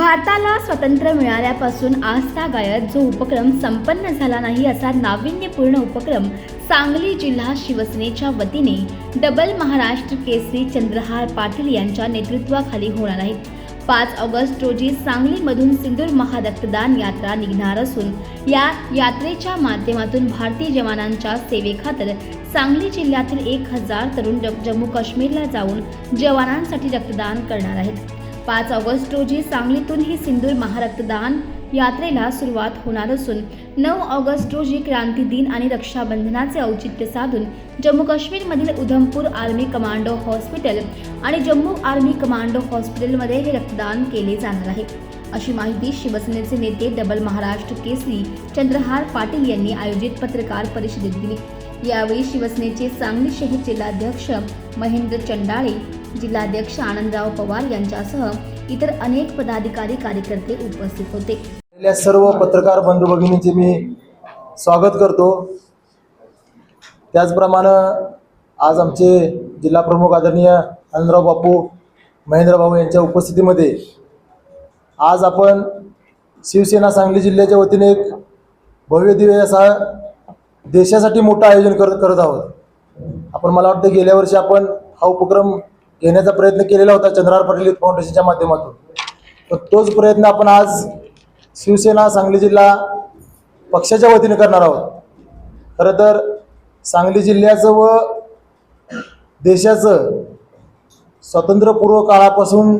भारताला स्वातंत्र्य मिळाल्यापासून आजतागायत जो उपक्रम संपन्न झाला नाही असा नाविन्यपूर्ण उपक्रम सांगली जिल्हा शिवसेनेच्या वतीने डबल महाराष्ट्र केसरी चंद्रहार पाटील यांच्या नेतृत्वाखाली होणार आहे. पाच ऑगस्ट रोजी सांगलीमधून सिंदूर महारक्तदान यात्रा निघणार असून या यात्रेच्या माध्यमातून भारतीय जवानांच्या सेवेखातर सांगली जिल्ह्यातील एक हजार तरुण जम्मू काश्मीरला जाऊन जवानांसाठी रक्तदान करणार आहेत. पाच ऑगस्ट रोजी सांगलीतून ही सिंदूर महारक्तदान यात्रेला सुरुवात होणार असून नऊ ऑगस्ट रोजी क्रांती दिन आणि रक्षाबंधनाचे औचित्य साधून जम्मू काश्मीरमधील उधमपूर आर्मी कमांडो हॉस्पिटल आणि जम्मू आर्मी कमांडो हॉस्पिटलमध्ये हे रक्तदान केले जाणार आहे. अशी माहिती शिवसेनेचे नेते डबल महाराष्ट्र केसरी चंद्रहार पाटील यांनी आयोजित पत्रकार परिषदेत दिली. यावेळी शिवसेनेचे सांगली शहर जिल्हाध्यक्ष महेंद्र चंडाळे जिल्हाध्यक्ष आनंदराव पवार यांच्यासह इतर अनेक पदाधिकारी कार्यकर्ते उपस्थित होते. सर्व पत्रकार बंधू भगिनींचे मी स्वागत करतो. त्याचप्रमाणे आज आमचे जिल्हा प्रमुख आदरणीय आनंदराव बापू महेंद्र भाऊ यांच्या उपस्थितीमध्ये आज आपण शिवसेना सांगली जिल्ह्याच्या वतीने एक भव्य दिव्य असा देशासाठी मोठं आयोजन करत करत आहोत. आपण मला वाटतं गेल्या वर्षी आपण हा उपक्रम घेण्याचा प्रयत्न केलेला होता चंद्रार पाटील युथ फाउंडेशनच्या माध्यमातून. तर तोच प्रयत्न आपण आज शिवसेना सांगली जिल्हा पक्षाच्या वतीने करणार आहोत. खरं तर सांगली जिल्ह्याचं व देशाचं स्वातंत्र्यपूर्व काळापासून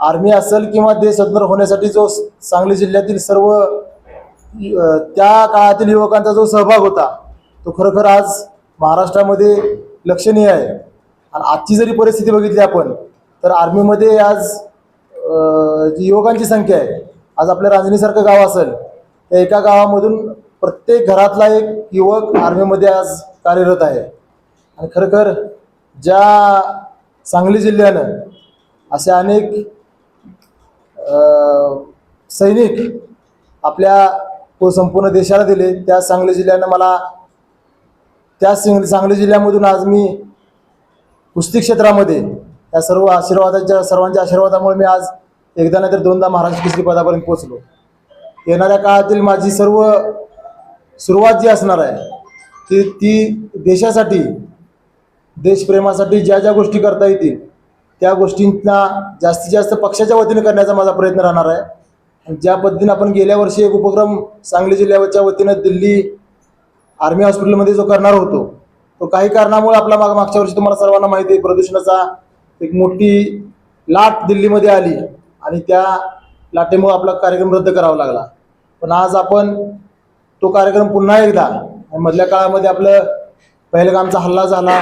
आर्मी असेल किंवा देश स्वतंत्र होण्यासाठी जो सांगली जिल्ह्यातील सर्व त्या काळातील युवकांचा जो सहभाग होता तो खरोखर आज महाराष्ट्रामध्ये लक्षणीय आहे. आणि आजची जरी परिस्थिती बघितली आपण तर आर्मीमध्ये आज जी युवकांची संख्या आहे आज आपल्या रांजणीसारखं गाव असेल त्या एका गावामधून प्रत्येक घरातला एक युवक आर्मीमध्ये आज कार्यरत आहे. आणि खरोखर ज्या सांगली जिल्ह्यानं असे अनेक सैनिक आपल्या तो संपूर्ण देशाला दिले त्या सांगली जिल्ह्यानं मला त्या सांगली जिल्ह्यामधून आज मी कुस्ती क्षेत्रामध्ये या सर्व आशीर्वादाच्या सर्वांच्या आशीर्वादामुळे मी आज एकदा नाहीतर दोनदा महाराष्ट्र कुस्ती पदापर्यंत पोहोचलो. येणाऱ्या काळातील माझी सर्व सुरुवात जी असणार आहे ती ती देशासाठी देशप्रेमासाठी ज्या ज्या गोष्टी करता येतील त्या गोष्टींना जास्तीत जास्त पक्षाच्या वतीने करण्याचा माझा प्रयत्न राहणार आहे. आणि ज्या पद्धतीने आपण गेल्या वर्षी एक उपक्रम सांगली जिल्ह्याच्या वतीनं दिल्ली आर्मी हॉस्पिटलमध्ये जो करणार होतो तो काही कारणामुळे आपला माग मागच्या वर्षी तुम्हाला सर्वांना माहिती आहे प्रदूषणाचा एक मोठी लाट दिल्लीमध्ये आली आणि त्या लाटेमुळे आपला कार्यक्रम रद्द करावा लागला. पण आज आपण तो कार्यक्रम पुन्हा एकदा आणि मधल्या काळामध्ये आपलं पहिलगामचा हल्ला झाला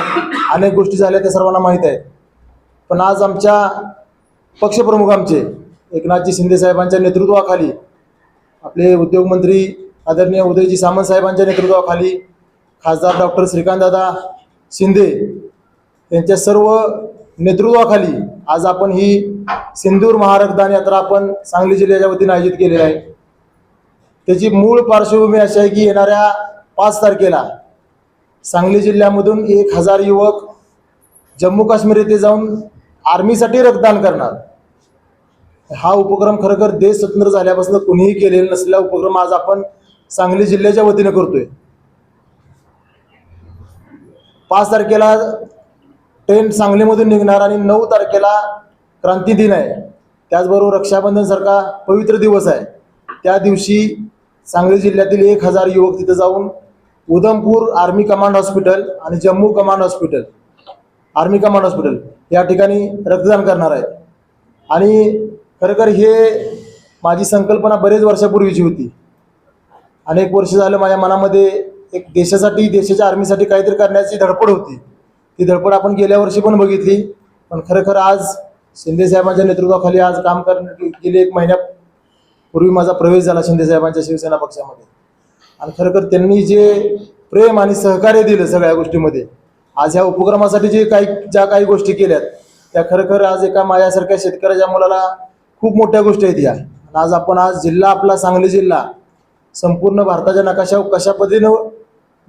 अनेक गोष्टी झाल्या त्या सर्वांना माहीत आहेत पण आज आमच्या पक्षप्रमुख आमचे एकनाथजी शिंदे साहेबांच्या नेतृत्वाखाली आपले उद्योगमंत्री आदरणीय उदयजी सामंत साहेबांच्या नेतृत्वाखाली खासदार डॉक्टर श्रीकांतदादा शिंदे यांच्या सर्व नेतृत्वाखाली आज आपण ही सिंदूर महारक्तदान यात्रा आपण सांगली जिल्ह्याच्या वतीने आयोजित केलेली आहे. त्याची मूळ पार्श्वभूमी अशी आहे की येणाऱ्या पाच तारखेला सांगली जिल्ह्यामधून एक हजार युवक जम्मू काश्मीर येथे जाऊन आर्मीसाठी रक्तदान करणार. हा उपक्रम खरोखर देश स्वतंत्र झाल्यापासून कुणीही केलेला नसलेला उपक्रम आज आपण सांगली जिल्ह्याच्या वतीने करतोय. पाच तारखेला ट्रेन सांगलीमधून निघणार आणि नऊ तारखेला क्रांती दिन आहे. त्याचबरोबर रक्षाबंधन सारखा पवित्र दिवस आहे. त्या दिवशी सांगली जिल्ह्यातील एक हजार युवक तिथं जाऊन उधमपूर आर्मी कमांड हॉस्पिटल आणि Jammu command hospital army command hospital या ठिकाणी रक्तदान करणार आहे आणि खरंखर हे माझी संकल्पना बरेच वर्षापूर्वीची होती. अनेक वर्ष झालं माझ्या मनामध्ये एक देशासाठी देशाच्या आर्मीसाठी काहीतरी करण्याची धडपड होती. ती धडपड आपण गेल्या वर्षी पण बघितली. पण खरंखर आज शिंदे साहेबांच्या नेतृत्वाखाली आज काम करण्या गेले एक महिन्यापूर्वी माझा प्रवेश झाला शिंदे साहेबांच्या शिवसेना पक्षामध्ये. आणि खरंखर त्यांनी जे प्रेम आणि सहकार्य दिलं सगळ्या गोष्टीमध्ये आज ह्या उपक्रमासाठी जे काही ज्या काही गोष्टी केल्यात त्या खरोखर आज एका माझ्यासारख्या शेतकऱ्याच्या मुलाला खूप मोठ्या गोष्टी आहेत या. आणि आज आपण आज जिल्हा आपला सांगली जिल्हा संपूर्ण भारताच्या नकाशावर कशा पद्धतीनं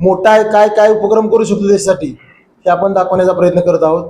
मोठा आहे काय काय उपक्रम करू शकतो देशासाठी हे आपण दाखवण्याचा प्रयत्न करत आहोत.